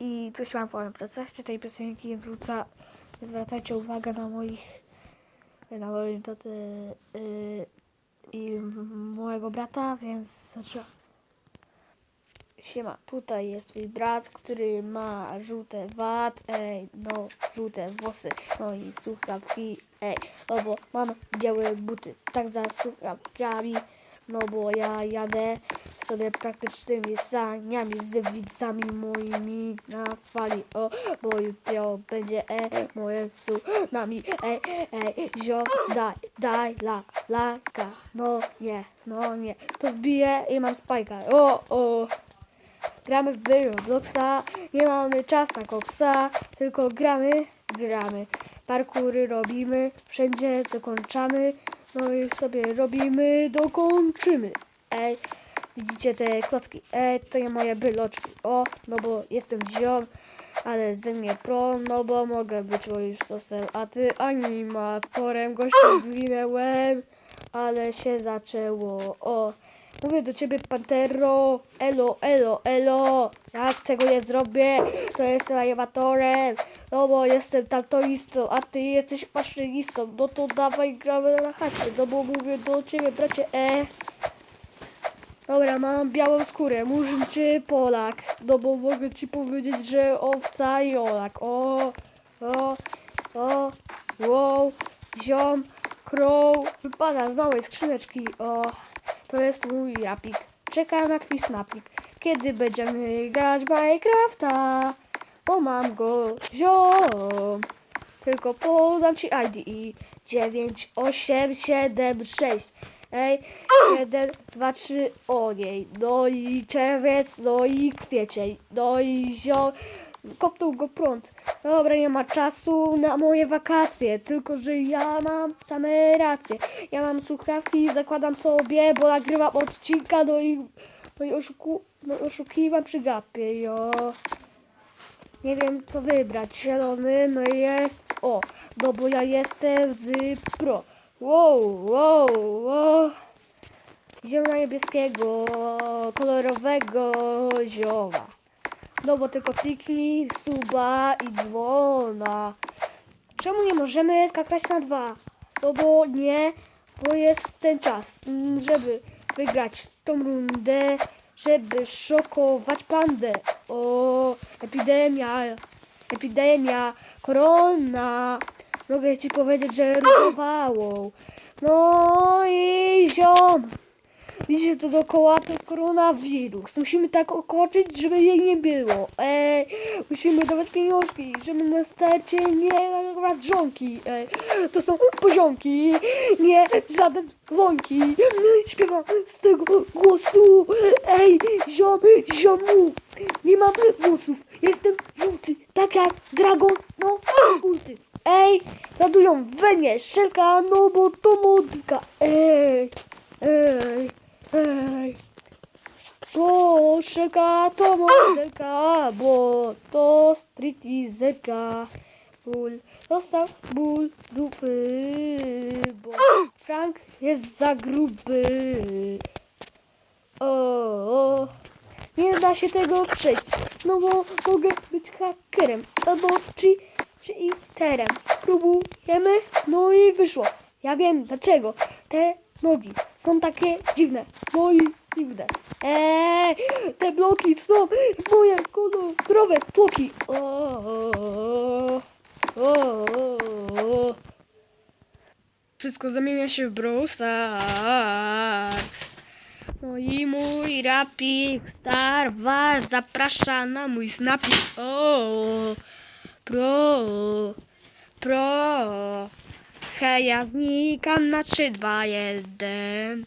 I coś wam powiem, trakcie tej piosenki nie zwracajcie uwagę na moich, na doty yy, i mojego brata, więc. Siema, tutaj jest twój brat, który ma żółte wat, ej, no, żółte włosy, no i słuchawki, ej, no bo mam białe buty, tak za słuchawkami, no bo ja jadę sobie praktycznymi saniami z widzami moimi na fali, o, jutro będzie, e, moje tsunami, ej, ej, zio, daj, daj, la, laka, no nie, no nie, to wbiję i mam spajka, o, o. Gramy w Robloxa, nie mamy czas na koksa, tylko gramy, gramy. Parkury robimy, wszędzie dokończamy, no i sobie robimy, dokończymy. Ej, widzicie te klocki? Ej, to nie moje byloczki. O, no bo jestem ziom, ale ze mnie pro, no bo mogę być już tosem, a ty animatorem, gościem zwinęłem, ale się zaczęło, o. Mówię do ciebie, Pantero, elo, elo, elo, jak tego nie zrobię, to jestem animatorem, no bo jestem tatoistą, a ty jesteś maszynistą, no to dawaj gramy na chacie, no bo mówię do ciebie, bracie, e. Dobra, mam białą skórę, murzyn czy Polak, no bo mogę ci powiedzieć, że owca i olak, o, o, o, wow, ziom, crow, wypada z małej skrzyneczki, o. To jest mój rapik. Czekam na twój snapik. Kiedy będziemy grać Minecrafta? Bo mam go ziom. Tylko podam ci ID. 9, 8, 7, 6. Ej, 1, 2, 3, ogień. No i czerwiec, no i kwiecień. No i ziom. Kopnął go prąd. Dobra, nie ma czasu na moje wakacje. Tylko, że ja mam same racje. Ja mam słuchawki, zakładam sobie, bo nagrywam odcinka, no i, no i oszuku, no oszukiwam przy gapie, jo. Nie wiem, co wybrać. Zielony, no jest, o, no bo ja jestem z pro. Wow, wow. Na niebieskiego, kolorowego zioma. No bo tylko kliknij suba i dzwona. Czemu nie możemy skakać na dwa? No bo nie, bo jest ten czas, żeby wygrać tą rundę, żeby szokować pandę. O, epidemia, epidemia, korona. Mogę ci powiedzieć, że rugowało. No i ziom. Widzicie, to dookoła to jest koronawirus. Musimy tak okoczyć, żeby jej nie było. Ej, musimy dawać pieniążki, żeby na starcie nie nagrywać żonki. Ej, to są poziomki, nie żadne dzwonki. Śpiewam z tego głosu. Ej, ziom, ziomu, nie mam włosów. Jestem żółty, tak jak dragon, no, ulty. Ej, radują we mnie, szelka, no bo to modka. Ej, ej. Ej, bo szeka to modelka, bo to streetizerka. Ból, dostał ból dupy, bo Frank jest za gruby. O, o, nie da się tego przejść, no bo mogę być hakerem, albo czy, czy i terem. Próbujemy, no i wyszło. Ja wiem dlaczego. Te nogi są takie dziwne. No i dziwne. Eee, te bloki są moje kolorowe tłoki. O, o, o, o. Wszystko zamienia się w Brawl Stars. No i mój rapik Star was zaprasza na mój snapik. O, pro, pro. Hej, ja znikam na 3, 2, 1.